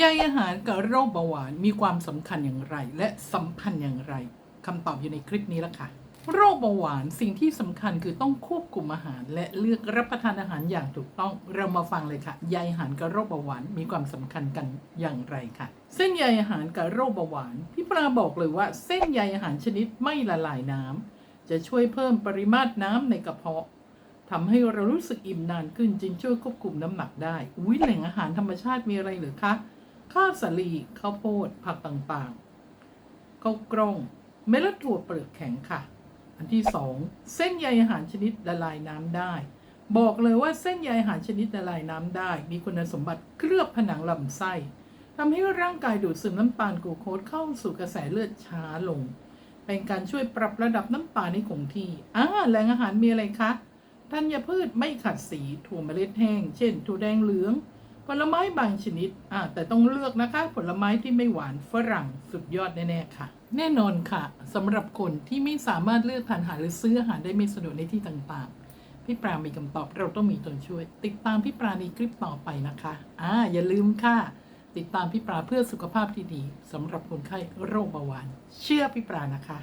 ใยอาหารกับโรคเบาหวานมีความสำคัญอย่างไร และสัมพันธ์อย่างไรคำตอบอยู่ในคลิปนี้แล้วค่ะ โรคเบาหวานสิ่งที่สำคัญคือต้องควบคุมอาหาร และเลือกรับประทานอาหารอย่างถูกต้อง เรามาฟังเลยค่ะใยอาหารกับโรคเบาหวานมีความสำคัญกันอย่างไรค่ะ เส้นใยอาหารกับโรคเบาหวานพี่ปลาบอกเลยว่าเส้นใยอาหารชนิดไม่ละลายน้ำจะช่วยเพิ่มปริมาตรน้ำในกระเพาะทำให้เรารู้สึกอิ่มนานขึ้นจึงช่วยควบคุมน้ำหนักได้ อุ้ยแหล่งอาหารธรรมชาติมีอะไรหรือคะ ข้าวสาลีข้าวโพด ผักต่างๆข้าวกล้อง เมล็ดถั่วเปลือกแข็งค่ะ อันที่สองเส้นใยอาหารชนิดละลายน้ำได้ บอกเลยว่าเส้นใยอาหารชนิดละลายน้ำได้ มีคุณสมบัติเคลือบผนังลำไส้ทำให้ร่างกายดูดซึมน้ำตาลกลูโคสเข้าสู่กระแสเลือดช้าลง เป็นการช่วยปรับระดับน้ำตาลให้คงที่อ่าแหล่งอาหารมีอะไรคะธัญพืชไม่ขัดสีถั่วเมล็ดแห้ง เช่นถั่วแดงเหลือง ผลไม้บางชนิดอ่าแต่ต้องเลือกนะคะ ผลไม้ที่ไม่หวานฝรั่งสุดยอดแน่ๆค่ะ แน่นอนค่ะสำหรับคนที่ไม่สามารถเลือกทานอาหารหรือซื้ออาหารได้ไม่สะดวกในที่ต่างๆ พี่ปรามีคำตอบเราต้องมีตัวช่วย ติดตามพี่ปราในคลิปต่อไปนะคะอ่าอย่าลืมค่ะ ติดตามพี่ปราเพื่อสุขภาพที่ดีสำหรับคนไข้โรคเบาหวาน เชื่อพี่ปรานะคะ